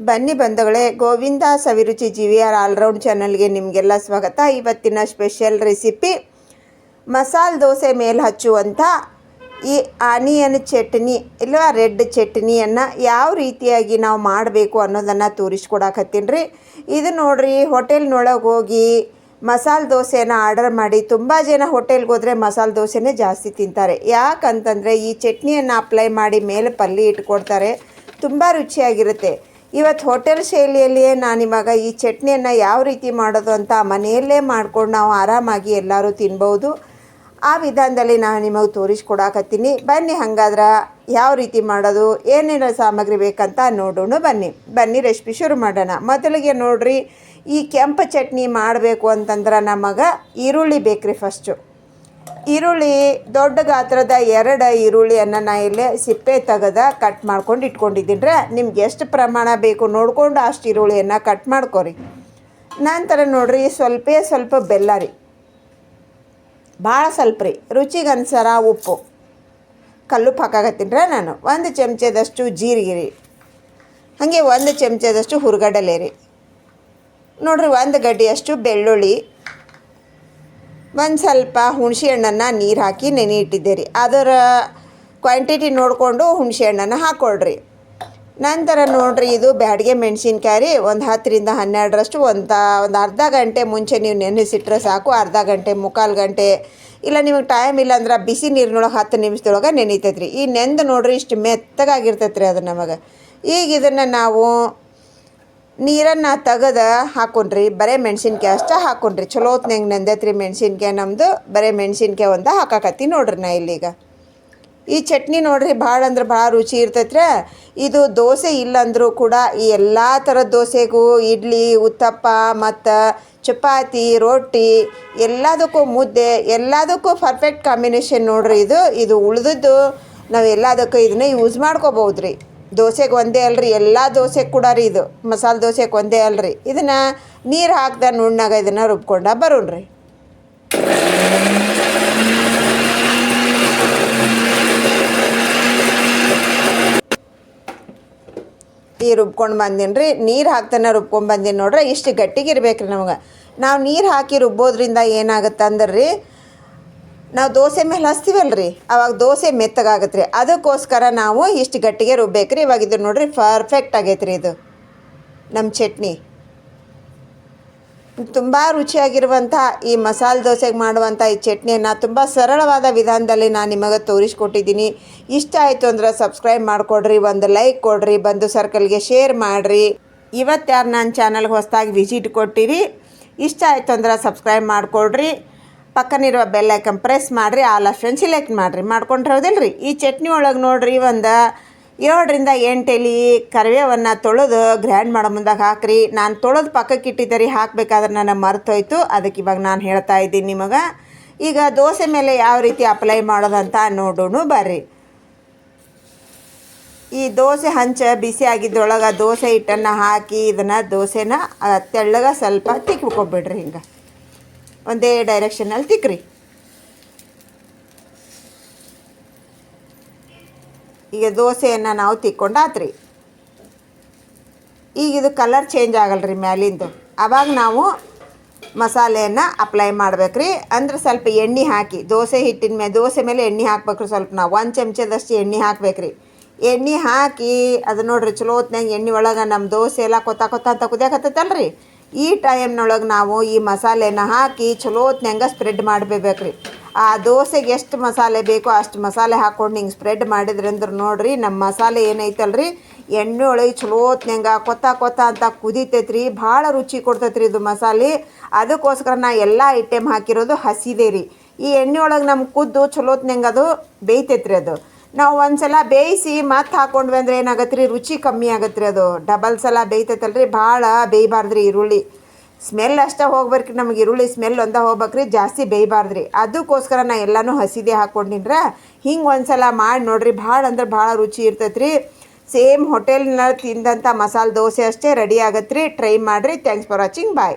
ಬನ್ನಿ ಬಂಧುಗಳೇ, Govinda Saviruchi G V R all round ಚಾನಲ್ಗೆ ನಿಮಗೆಲ್ಲ ಸ್ವಾಗತ. ಇವತ್ತಿನ ಸ್ಪೆಷಲ್ ರೆಸಿಪಿ, ಮಸಾಲೆ ದೋಸೆ ಮೇಲೆ ಹಚ್ಚುವಂಥ ಈ ಆನಿಯನ್ ಚಟ್ನಿ ಇಲ್ಲ ರೆಡ್ ಚಟ್ನಿಯನ್ನು ಯಾವ ರೀತಿಯಾಗಿ ನಾವು ಮಾಡಬೇಕು ಅನ್ನೋದನ್ನು ತೋರಿಸ್ಕೊಡಕತ್ತೀನಿ ರೀ. ಇದು ನೋಡ್ರಿ, ಹೋಟೆಲ್ನೊಳಗೆ ಹೋಗಿ ಮಸಾಲೆ ದೋಸೆನ ಆರ್ಡರ್ ಮಾಡಿ, ತುಂಬ ಜನ ಹೋಟೆಲ್ಗೆ ಹೋದರೆ ಮಸಾಲೆ ದೋಸೆನೇ ಜಾಸ್ತಿ ತಿಂತಾರೆ. ಯಾಕಂತಂದರೆ ಈ ಚಟ್ನಿಯನ್ನು ಅಪ್ಲೈ ಮಾಡಿ ಮೇಲೆ ಪಲ್ಲಿ ಇಟ್ಕೊಡ್ತಾರೆ, ತುಂಬ ರುಚಿಯಾಗಿರುತ್ತೆ. ಇವತ್ತು ಹೋಟೆಲ್ ಶೈಲಿಯಲ್ಲಿಯೇ ನಾನು ನಿಮಗೆ ಈ ಚಟ್ನಿಯನ್ನು ಯಾವ ರೀತಿ ಮಾಡೋದು ಅಂತ ಮನೆಯಲ್ಲೇ ಮಾಡ್ಕೊಂಡು ನಾವು ಆರಾಮಾಗಿ ಎಲ್ಲರೂ ತಿನ್ಬೋದು. ಆ ವಿಧಾನದಲ್ಲಿ ನಾನು ನಿಮಗೆ ತೋರಿಸ್ಕೊಡಾಕತ್ತೀನಿ. ಬನ್ನಿ ಹಾಗಾದ್ರೆ ಯಾವ ರೀತಿ ಮಾಡೋದು, ಏನೇನು ಸಾಮಗ್ರಿ ಬೇಕಂತ ನೋಡೋಣ ಬನ್ನಿ. ಬನ್ನಿ ರೆಸಿಪಿ ಶುರು ಮಾಡೋಣ. ಮೊದಲಿಗೆ ನೋಡ್ರಿ, ಈ ಕೆಂಪು ಚಟ್ನಿ ಮಾಡಬೇಕು ಅಂತಂದ್ರೆ ನಮಗೆ ಈರುಳ್ಳಿ ಬೇಕ್ರಿ ಫಸ್ಟು ಈರುಳ್ಳಿ, ದೊಡ್ಡ ಗಾತ್ರದ ಎರಡು ಈರುಳ್ಳಿಯನ್ನು ನಾ ಇಲ್ಲಿ ಸಿಪ್ಪೆ ತೆಗೆದ ಕಟ್ ಮಾಡ್ಕೊಂಡು ಇಟ್ಕೊಂಡಿದ್ದೀನಿ ರೀ. ನಿಮ್ಗೆ ಎಷ್ಟು ಪ್ರಮಾಣ ಬೇಕು ನೋಡಿಕೊಂಡು ಅಷ್ಟು ಈರುಳ್ಳಿಯನ್ನು ಕಟ್ ಮಾಡ್ಕೊರಿ. ನಂತರ ನೋಡ್ರಿ, ಸ್ವಲ್ಪ ಸ್ವಲ್ಪ ಬೆಲ್ಲ ರೀ. ಭಾಳ ಸ್ವಲ್ಪ ರೀ. ರುಚಿಗೆ ಅನ್ಸರ ಉಪ್ಪು. ಕಲ್ಲು ಹಾಕಾಗತ್ತೀನಿ ರೀ ನಾನು. ಒಂದು ಚಮಚದಷ್ಟು ಜೀರಿಗೆ ರೀ. ಹಾಗೆ ಒಂದು ಚಮಚದಷ್ಟು ಹುರ್ಗಡಲೆ ರೀ. ನೋಡ್ರಿ, ಒಂದು ಗಡ್ಡೆಯಷ್ಟು ಬೆಳ್ಳುಳ್ಳಿ ಒಂದು ಸ್ವಲ್ಪ ಹುಣಸೆ ಹಣ್ಣನ್ನು ನೀರು ಹಾಕಿ ನೆನೆ ಇಟ್ಟಿದ್ದೆ ರೀ ಅದರ ಕ್ವಾಂಟಿಟಿ ನೋಡಿಕೊಂಡು ಹುಣಸೆ ಹಣ್ಣನ್ನು ಹಾಕ್ಕೊಳ್ರಿ ನಂತರ ನೋಡಿರಿ ಇದು ಬ್ಯಾಡಿಗೆ ಮೆಣಸಿನ್ಕಾಯಿ ರೀ, ಒಂದು ಹತ್ತರಿಂದ ಹನ್ನೆರಡರಷ್ಟು ಒಂದು ಒಂದು ಅರ್ಧ ಗಂಟೆ ಮುಂಚೆ ನೀವು ನೆನೆಸಿಟ್ರೆ ಸಾಕು, ಅರ್ಧ ಗಂಟೆ, ಮುಕ್ಕಾಲು ಗಂಟೆ. ಇಲ್ಲ ನಿಮಗೆ ಟೈಮ್ ಇಲ್ಲ ಅಂದ್ರೆ ಬಿಸಿ ನೀರಿನೊಳಗೆ ಹತ್ತು ನಿಮಿಷದೊಳಗೆ ನೆನೀತೈತೆ ರೀ ಈ ನೆಂದು ನೋಡ್ರಿ ಇಷ್ಟು ಮೆತ್ತಗಾಗಿರ್ತೈತೆ ರೀ ಅದು ನಮಗೆ. ಈಗ ಇದನ್ನು ನಾವು ನೀರನ್ನು ತೆಗೆದು ಹಾಕೊಂಡ್ರಿ, ಬರೀ ಮೆಣಸಿನ್ಕಾಯಿ ಅಷ್ಟೇ ಹಾಕೊಂಡ್ರಿ. ಚಲೋ ಹೊತ್ನಾಗ ನೆಂದೈತ್ರಿ ಮೆಣಸಿನ್ಕಾಯಿ ನಮ್ಮದು ಬರೀ ಮೆಣಸಿನ್ಕಾಯಿ ಒಂದು ಹಾಕಾಕತ್ತಿ ನೋಡ್ರಿ ನಾ ಇಲ್ಲಿಗ. ಈ ಚಟ್ನಿ ನೋಡ್ರಿ ಭಾಳ ಅಂದ್ರೆ ಭಾಳ ರುಚಿ ಇರ್ತೈತ್ರಿ ಇದು ದೋಸೆ ಇಲ್ಲಂದ್ರೂ ಕೂಡ ಈ ಎಲ್ಲ ಥರದ ದೋಸೆಗೂ ಇಡ್ಲಿ, ಉತ್ತಪ್ಪ, ಮತ್ತು ಚಪಾತಿ, ರೊಟ್ಟಿ, ಎಲ್ಲದಕ್ಕೂ ಮುದ್ದೆ, ಎಲ್ಲದಕ್ಕೂ ಪರ್ಫೆಕ್ಟ್ ಕಾಂಬಿನೇಷನ್ ನೋಡ್ರಿ ಇದು. ಇದು ಉಳಿದದ್ದು ನಾವು ಎಲ್ಲದಕ್ಕೂ ಇದನ್ನ ಯೂಸ್ ಮಾಡ್ಕೋಬೋದು ರೀ ದೋಸೆಗೆ ಒಂದೇ ಅಲ್ರಿ, ಎಲ್ಲ ದೋಸೆಗೆ ಕೂಡ ರೀ ಇದು. ಮಸಾಲೆ ದೋಸೆಗೆ ಒಂದೇ ಅಲ್ರಿ. ಇದನ್ನು ನೀರು ಹಾಕ್ದೆ ನುಣ್ಣಾಗ ಇದನ್ನು ರುಬ್ಕೊಂಡ ಬರೋಣ್ರಿ. ಈ ರುಬ್ಕೊಂಡು ಬಂದೀನಿ ರೀ ನೀರು ಹಾಕ್ತಾನೆ ರುಬ್ಕೊಂಡು ಬಂದೀನಿ ನೋಡ್ರಿ, ಇಷ್ಟು ಗಟ್ಟಿಗೆ ಇರ್ಬೇಕು ರೀ ನಮಗೆ. ನಾವು ನೀರು ಹಾಕಿ ರುಬ್ಬೋದ್ರಿಂದ ಏನಾಗುತ್ತೆ ಅಂದ್ರೆ ರೀ ನಾವು ದೋಸೆ ಮೇಲೆ ಹಚ್ತೀವಲ್ಲ ರೀ ಅವಾಗ ದೋಸೆ ಮೆತ್ತಗಾಗತ್ತೆ ರೀ ಅದಕ್ಕೋಸ್ಕರ ನಾವು ಇಷ್ಟು ಗಟ್ಟಿಗೆ ರುಬ್ಬೇಕು ರೀ ಇವಾಗ ಇದು ನೋಡ್ರಿ ಪರ್ಫೆಕ್ಟ್ ಆಗೈತೆ ರೀ ಇದು. ನಮ್ಮ ಚಟ್ನಿ. ತುಂಬ ರುಚಿಯಾಗಿರುವಂಥ ಈ ಮಸಾಲೆ ದೋಸೆಗೆ ಮಾಡುವಂಥ ಈ ಚಟ್ನಿಯನ್ನು ತುಂಬ ಸರಳವಾದ ವಿಧಾನದಲ್ಲಿ ನಾನು ನಿಮಗೆ ತೋರಿಸ್ಕೊಟ್ಟಿದ್ದೀನಿ. ಇಷ್ಟ ಆಯಿತು ಅಂದ್ರೆ ಸಬ್ಸ್ಕ್ರೈಬ್ ಮಾಡಿಕೊಡ್ರಿ, ಒಂದು ಲೈಕ್ ಕೊಡ್ರಿ ಬಂದು ಸರ್ಕಲ್ಗೆ ಶೇರ್ ಮಾಡಿರಿ. ಇವತ್ತು ಯಾರು ನನ್ನ ಚಾನಲ್ಗೆ ಹೊಸದಾಗಿ ವಿಸಿಟ್ ಕೊಟ್ಟಿರಿ, ಇಷ್ಟ ಆಯಿತು ಅಂದ್ರೆ ಸಬ್ಸ್ಕ್ರೈಬ್ ಮಾಡಿಕೊಡ್ರಿ. ಪಕ್ಕನಿರುವ ಬೆಲ್ ಐಕನ್ ಪ್ರೆಸ್ ಮಾಡಿರಿ ಆಲ್ ಆಪ್ಷನ್ ಸಿಲೆಕ್ಟ್ ಮಾಡಿರಿ. ಮಾಡ್ಕೊಂಡು ಹೌದಿಲ್ಲ ರೀ ಈ ಚಟ್ನಿ ಒಳಗೆ ನೋಡಿರಿ, ಒಂದು ಏಳರಿಂದ ಎಂಟು ಎಲೆ ಕರಿಬೇವನ್ನು ತೊಳೆದು ಗ್ರ್ಯಾಂಡ್ ಮಾಡೋ ಮುಂದಾಗ ಹಾಕ್ರಿ. ನಾನು ತೊಳೆದು ಪಕ್ಕಕ್ಕೆ ಇಟ್ಟಿದ್ದೆ ರೀ, ಹಾಕ್ಬೇಕಾದ್ರೆ ನಾನು ಮರ್ತೋಯ್ತು. ಅದಕ್ಕೆ ಇವಾಗ ನಾನು ಹೇಳ್ತಾ ಇದ್ದೀನಿ ನಿಮಗೆ. ಈಗ ದೋಸೆ ಮೇಲೆ ಯಾವ ರೀತಿ ಅಪ್ಲೈ ಮಾಡೋದಂತ ನೋಡೋಣ, ಬರ್ರಿ. ಈ ದೋಸೆ ಹಂಚ ಬಿಸಿ ಆಗಿದ್ದೊಳಗೆ ದೋಸೆ ಹಿಟ್ಟನ್ನು ಹಾಕಿ ಇದನ್ನು ದೋಸೆನ ತೆಳ್ಳಗೆ ಸ್ವಲ್ಪ ತಿಕ್ಕೊಬಿಡ್ರಿ ಹಿಂಗೆ. ಒಂದೇ ಡೈರೆಕ್ಷನಲ್ಲಿ ತಿಕ್ಕ್ರಿ ಈಗ ದೋಸೆಯನ್ನು ನಾವು ತಿಕ್ಕೊಂಡಾತ್ರಿ ಈಗ ಇದು ಕಲರ್ ಚೇಂಜ್ ಆಗಲ್ರಿ ಮ್ಯಾಲಿಂದು. ಅವಾಗ ನಾವು ಮಸಾಲೆಯನ್ನು ಅಪ್ಲೈ ಮಾಡ್ಬೇಕು ರೀ ಅಂದ್ರೆ ಸ್ವಲ್ಪ ಎಣ್ಣೆ ಹಾಕಿ, ದೋಸೆ ಹಿಟ್ಟಿನ ಮೇಲೆ ದೋಸೆ ಮೇಲೆ ಎಣ್ಣೆ ಹಾಕ್ಬೇಕ್ರಿ ಸ್ವಲ್ಪ ನಾವು. ಒಂದು ಚಮಚದಷ್ಟು ಎಣ್ಣೆ ಹಾಕ್ಬೇಕು ರೀ ಎಣ್ಣೆ ಹಾಕಿ, ಅದು ನೋಡ್ರಿ ಚಲೋ ಹೊತ್ನಾಗ ಎಣ್ಣೆ ಒಳಗೆ ನಮ್ಮ ದೋಸೆ ಎಲ್ಲ ಕೊತ್ತ ಕೊತ್ತ ಅಂತ ಕುದಿಯಾಕತ್ತೈತಲ್ಲ ರೀ ಈ ಟೈಮ್ನೊಳಗೆ ನಾವು ಈ ಮಸಾಲೆನ ಹಾಕಿ ಚಲೋ ಸ್ಪ್ರೆಡ್ ಮಾಡಬೇಕು ಆ ದೋಸೆಗೆ ಎಷ್ಟು ಮಸಾಲೆ ಬೇಕೋ ಅಷ್ಟು ಮಸಾಲೆ ಹಾಕ್ಕೊಂಡು ಹಿಂಗೆ ಸ್ಪ್ರೆಡ್ ಮಾಡಿದ್ರಿ ಅಂದ್ರೆ ನೋಡಿರಿ ನಮ್ಮ ಮಸಾಲೆ ಏನೈತಲ್ಲ ರೀ ಎಣ್ಣೆ ಒಳಗೆ ಚಲೋ ಹೊತ್ನ್ಯಾಗ ಕೊತ್ತ ಕೊತ್ತ ಅಂತ ರೀ ಭಾಳ ರುಚಿ ಕೊಡ್ತೈತ್ರಿ ಇದು ಮಸಾಲೆ. ಅದಕ್ಕೋಸ್ಕರ ನಾ ಎಲ್ಲ ಐಟಮ್ ಹಾಕಿರೋದು ಹಸಿದೆ ರೀ ಈ ಎಣ್ಣೆ ಒಳಗೆ ನಮ್ಮ ಕುದ್ದು ಚಲೋತ್ನಂಗೆ ಅದು ಬೇಯ್ತೈತೆ ರೀ ಅದು. ನಾವು ಒಂದು ಸಲ ಬೇಯಿಸಿ ಮತ್ತೆ ಹಾಕೊಂಡ್ವಿ ಅಂದ್ರೆ ಏನಾಗತ್ತೆ ರೀ ರುಚಿ ಕಮ್ಮಿ ಆಗತ್ತೆ ರೀ ಅದು. ಡಬಲ್ ಸಲ ಬೇಯ್ತೈತಲ್ಲ ರೀ ಭಾಳ ಬೇಯಬಾರ್ದು ರೀ ಈರುಳ್ಳಿ. ಸ್ಮೆಲ್ ಅಷ್ಟೇ ಹೋಗ್ಬೇಕು ರೀ ನಮಗೆ ಈರುಳ್ಳಿ ಸ್ಮೆಲ್ ಒಂದ ಹೋಗ್ಬೇಕು ರೀ ಜಾಸ್ತಿ ಬೇಯಬಾರ್ದು ರೀ ಅದಕ್ಕೋಸ್ಕರ ನಾ ಎಲ್ಲನೂ ಹಸಿದೆ ಹಾಕ್ಕೊಂಡಿನ್ರ ಹಿಂಗೆ ಒಂದು ಸಲ ಮಾಡಿ ನೋಡ್ರಿ, ಭಾಳ ಅಂದ್ರೆ ಭಾಳ ರುಚಿ ಇರ್ತೈತೆ ರೀ ಸೇಮ್ ಹೋಟೆಲ್ನಲ್ಲಿ ತಿಂದಂಥ ಮಸಾಲೆ ದೋಸೆ ಅಷ್ಟೇ ರೆಡಿ ಆಗತ್ತೆ ರೀ ಟ್ರೈ ಮಾಡಿರಿ. Thanks for watching bye